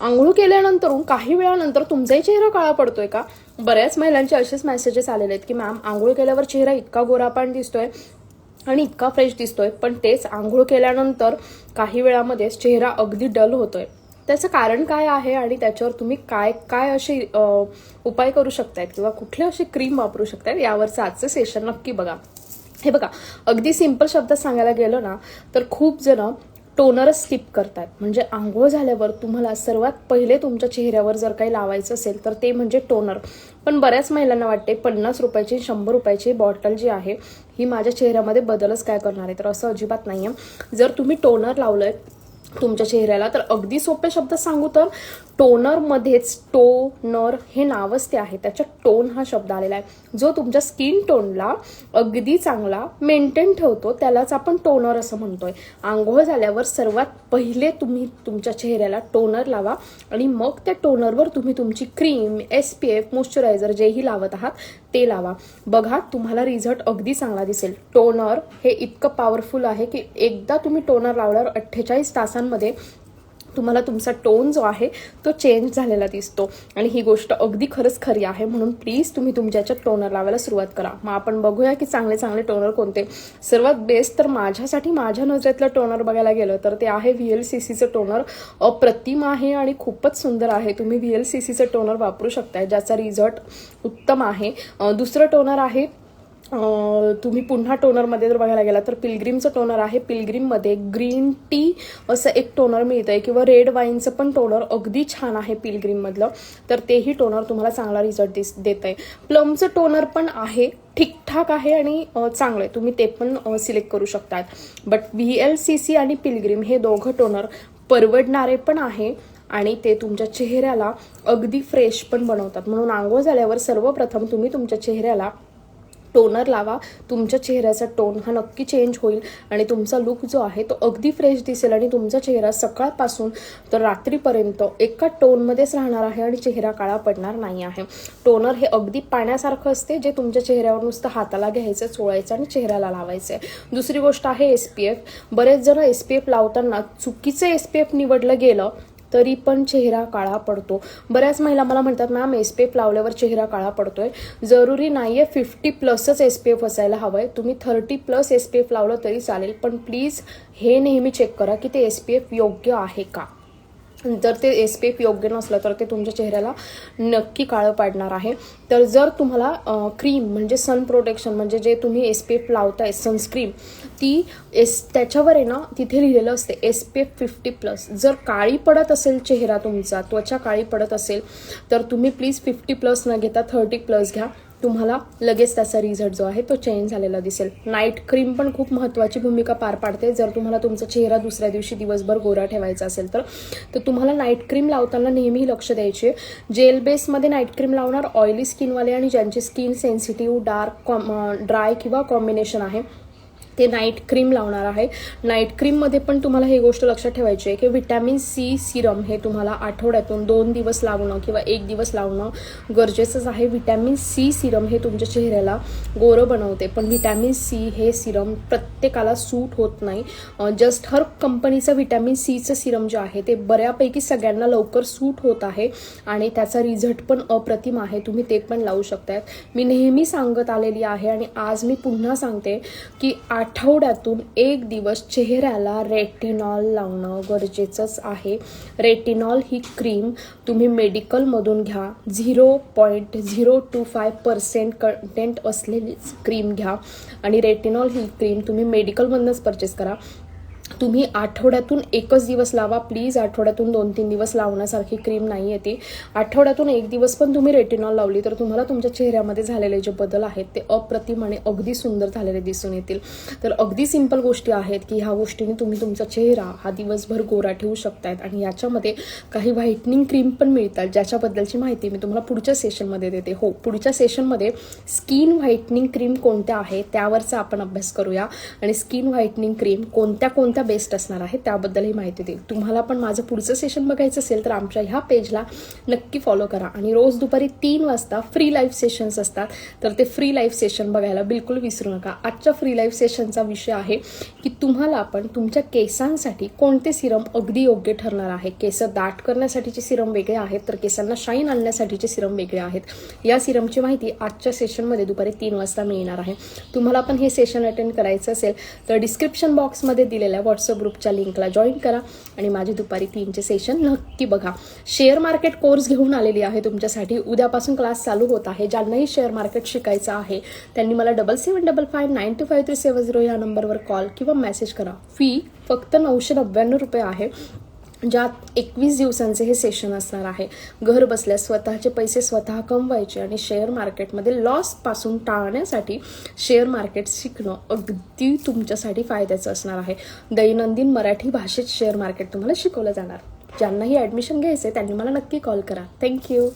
आंघोळ केल्यानंतर काही वेळानंतर तुमचाही चेहरा काळा पडतोय का? बऱ्याच महिलांचे असेच मेसेजेस आलेले आहेत की मॅम आंघोळ केल्यावर चेहरा इतका गोरापान दिसतोय आणि इतका फ्रेश दिसतोय. पण तेच आंघोळ केल्यानंतर काही वेळामध्येच चेहरा अगदी डल होतोय. त्याचं कारण काय आहे आणि त्याच्यावर तुम्ही काय काय असे उपाय करू शकतायत किंवा कुठले असे क्रीम वापरू शकतायत? यावरचं आजचं सेशन नक्की बघा. हे बघा अगदी सिंपल शब्दात सांगायला गेलं ना तर खूप जण टोनरच स्किप करतात म्हणजे आंघोळ झाल्यावर तुम्हाला सर्वात पहिले तुमच्या चेहऱ्यावर जर काही लावायचं असेल तर ते म्हणजे टोनर. पण बऱ्याच महिलांना वाटते पन्नास रुपयाची शंभर रुपयाची बॉटल जी आहे ही माझ्या चेहऱ्यामध्ये बदलच काय करणार आहे? तर असं अजिबात नाही आहे जर तुम्ही टोनर लावलं तुमच्या चेहऱ्याला. तर अगदी सोप्या शब्दात सांगू तर टोनरमध्येच टोनर हे नावच ते आहे. त्याच्यात टोन हा शब्द आलेला आहे. जो तुमच्या स्किन टोनला अगदी चांगला मेंटेन ठेवतो त्यालाच आपण टोनर असं म्हणतोय. आंघोळ झाल्यावर सर्वात पहिले तुम्ही तुमच्या चेहऱ्याला टोनर लावा आणि मग त्या टोनरवर तुम्ही तुमची cream S P F moisturiser जेही लावत आहात ते लावा. बघा तुम्हाला रिझल्ट अगदी चांगला दिसेल. टोनर हे इतकं पॉवरफुल आहे की एकदा तुम्ही टोनर लावल्यावर अठ्ठेचाळीस तासांमध्ये तुम्हाला तुमचा टोन जो आहे तो चेंज झालेला दिसतो. आणि ही गोष्ट अगदी खरंच खरी आहे. म्हणून प्लीज तुम्ही तुमच्या याच्यात टोनर लावायला सुरुवात करा. मग आपण बघूया की चांगले चांगले टोनर कोणते. सर्वात बेस्ट तर माझ्यासाठी माझ्या नजरेतलं टोनर बघायला गेलं तर ते आहे व्ही एल सी सीचं टोनर अप्रतिम आहे आणि खूपच सुंदर आहे. तुम्ही व्ही एल सी सीचं टोनर वापरू शकताय ज्याचा रिझल्ट उत्तम आहे. दुसरं टोनर आहे तुम्ही पुन्हा टोनरमध्ये जर बघायला गेला तर पिलग्रीमचं टोनर आहे. पिलग्रीममध्ये ग्रीन टी असं एक टोनर मिळतं आहे किंवा रेड वाईनचं पण टोनर अगदी छान आहे पिलग्रीममधलं. तर तेही टोनर तुम्हाला चांगला रिझल्ट दिस देत आहे प्लमचं टोनर पण आहे ठीकठाक आहे आणि चांगलं आहे तुम्ही ते पण सिलेक्ट करू शकतात. But V L C C आणि पिलग्रीम हे दोघं टोनर परवडणारे पण आहे आणि ते तुमच्या चेहऱ्याला अगदी फ्रेश पण बनवतात. म्हणून आंघोळ झाल्यावर सर्वप्रथम तुम्ही तुमच्या चेहऱ्याला टोनर लावा. तुमच्या चेहऱ्याचा टोन हा नक्की चेंज होईल. आणि तुमचा लुक जो आहे तो अगदी फ्रेश दिसेल. आणि तुमचा चेहरा सकाळपासून तर रात्रीपर्यंत एका टोनमध्येच राहणार आहे आणि चेहरा काळा पडणार नाही आहे. टोनर हे अगदी पाण्यासारखं असते जे तुमच्या चेहऱ्यावर नुसतं हाताला घ्यायचं चोळायचं आणि चेहऱ्याला लावायचं आहे. दुसरी गोष्ट आहे एस पी एफ बरेच जण एस पी एफ लावताना चुकीचं एस पी एफ निवडलं गेलं तरी पण चेहरा काळा पडतो. बऱ्याच महिला मला म्हणतात मॅम एस पी एफ लावल्यावर चेहरा काळा पडतोय. जरुरी आहे फिफ्टी प्लसच एस पी एफ असायला हवं आहे तुम्ही thirty plus S P F लावलं तरी चालेल. पण प्लीज हे नेहमी चेक करा की ते एस पी एफ योग्य आहे का? जर ते एस पी एफ योग्य नसलं तर ते तुमच्या चेहऱ्याला नक्की काळं पाडणार आहे. तर जर तुम्हाला क्रीम म्हणजे सन प्रोटेक्शन म्हणजे जे तुम्ही एस पी एफ लावताय सनस्क्रीम ती एस त्याच्यावर आहे ना तिथे लिहिलेलं असते S P F fifty plus जर काळी पडत असेल चेहरा तुमचा त्वचा काळी पडत असेल तर तुम्ही प्लीज फिफ्टी प्लस न घेता थर्टी प्लस घ्या. तुम्हाला लगेच त्याचा रिझल्ट जो आहे तो चेंज झालेला दिसेल. नाईट क्रीम पण खूप महत्त्वाची भूमिका पार पाडते. जर तुम्हाला तुमचा चेहरा दुसऱ्या दिवशी दिवसभर गोरा ठेवायचा असेल तर तर तुम्हाला नाईट क्रीम लावताना नेहमी लक्ष द्यायचे. जेल बेसमध्ये नाईट क्रीम लावणार ऑइली स्किनवाले आणि ज्यांची स्किन सेन्सिटिव्ह डार्क कॉम ड्राय किंवा कॉम्बिनेशन आहे. ते नाईट क्रीम लावणार आहे. नाईट क्रीममध्ये पण तुम्हाला ही गोष्ट लक्षात ठेवायची आहे की व्हिटॅमिन सी सिरम हे तुम्हाला आठवड्यातून दोन दिवस लावणं किंवा एक दिवस लावणं गरजेचंच आहे. व्हिटॅमिन सी सिरम हे तुमच्या चेहऱ्याला गोरं बनवते पण व्हिटॅमिन सी हे सिरम प्रत्येकाला सूट होत नाही. जस्ट हर कंपनीचं व्हिटॅमिन सीचं सिरम जे आहे ते बऱ्यापैकी सगळ्यांना लवकर सूट होत आहे आणि त्याचा रिझल्ट पण अप्रतिम आहे. तुम्ही ते पण लावू शकतायत. मी नेहमी सांगत आलेली आहे आणि आज मी पुन्हा सांगते की आठ आठवड्यातून एक दिवस चेहऱ्याला रेटिनॉल लावणं गरजेचंच आहे. रेटिनॉल ही क्रीम तुम्ही मेडिकलमधून घ्या. Zero point zero two five percent content असलेलीच cream घ्या. आणि रेटिनॉल ही क्रीम तुम्ही मेडिकलमधूनच परचेस करा. तुम्ही आठवड्यातून एकच दिवस लावा प्लीज आठवड्यातून दोन तीन दिवस लावण्यासारखी क्रीम नाही आहे ती. आठवड्यातून एक दिवस पण तुम्ही रेटिनॉल लावली तर तुम्हाला तुमच्या चेहऱ्यामध्ये झालेले जे बदल आहेत ते अप्रतिम आणि अगदी सुंदर झालेले दिसून येतील. तर अगदी सिंपल गोष्टी आहेत की ह्या गोष्टीने तुम्ही तुमचा चेहरा हा दिवसभर गोरा ठेवू शकतायत आणि याच्यामध्ये काही व्हाईटनिंग क्रीम पण मिळतात ज्याच्याबद्दलची माहिती मी तुम्हाला पुढच्या सेशनमध्ये देते. हो पुढच्या सेशनमध्ये स्किन व्हाईटनिंग क्रीम कोणत्या आहे त्यावरचा आपण अभ्यास करूया. आणि स्किन व्हाईटनिंग क्रीम कोणत्या कोणत्या कोणत्या बेस्ट असणार आहे त्याबद्दलही माहिती देईल. तुम्हाला पण माझं पुढचं सेशन बघायचं असेल तर आमच्या ह्या पेजला नक्की फॉलो करा. आणि रोज दुपारी तीन वाजता फ्री लाईव्ह सेशन्स असतात. तर ते फ्री लाईव्ह सेशन बघायला बिलकुल विसरू नका. आजच्या फ्री लाईव्ह सेशनचा विषय आहे की तुम्हाला पण तुमच्या केसांसाठी कोणते सिरम अगदी योग्य ठरणार आहे? केस दाट करण्यासाठीचे सिरम वेगळे आहेत तर केसांना शाईन आणण्यासाठीचे सिरम वेगळे आहेत. या सिरमची माहिती आजच्या सेशनमध्ये दुपारी तीन वाजता मिळणार आहे. तुम्हाला पण हे सेशन अटेंड करायचं असेल तर डिस्क्रिप्शन बॉक्समध्ये दिलेल्या व्हॉट्सअप ग्रुपच्या लिंकला जॉईन करा आणि माझे दुपारी तीनचे सेशन नक्की बघा. शेअर मार्केट कोर्स घेऊन आलेली आहे तुमच्यासाठी. उद्यापासून क्लास चालू होत आहे. ज्यांनाही शेअर मार्केट शिकायचं आहे त्यांनी मला double seven double five nine two five three seven zero या नंबरवर कॉल किंवा मेसेज करा. फी फक्त नऊशे नव्याण्णव रुपये आहे. ज्यात एकवीस दिवसांचे हे सेशन असणार आहे. घर बसल्या स्वतःचे पैसे स्वतः कमवायचे आणि शेअर मार्केटमध्ये लॉसपासून टाळण्यासाठी शेअर मार्केट शिकणं अगदी तुमच्यासाठी फायद्याचं असणार आहे. दैनंदिन मराठी भाषेत शेअर मार्केट तुम्हाला शिकवलं जाणार. ज्यांनाही ॲडमिशन घ्यायचं आहे त्यांनी मला नक्की कॉल करा. थँक्यू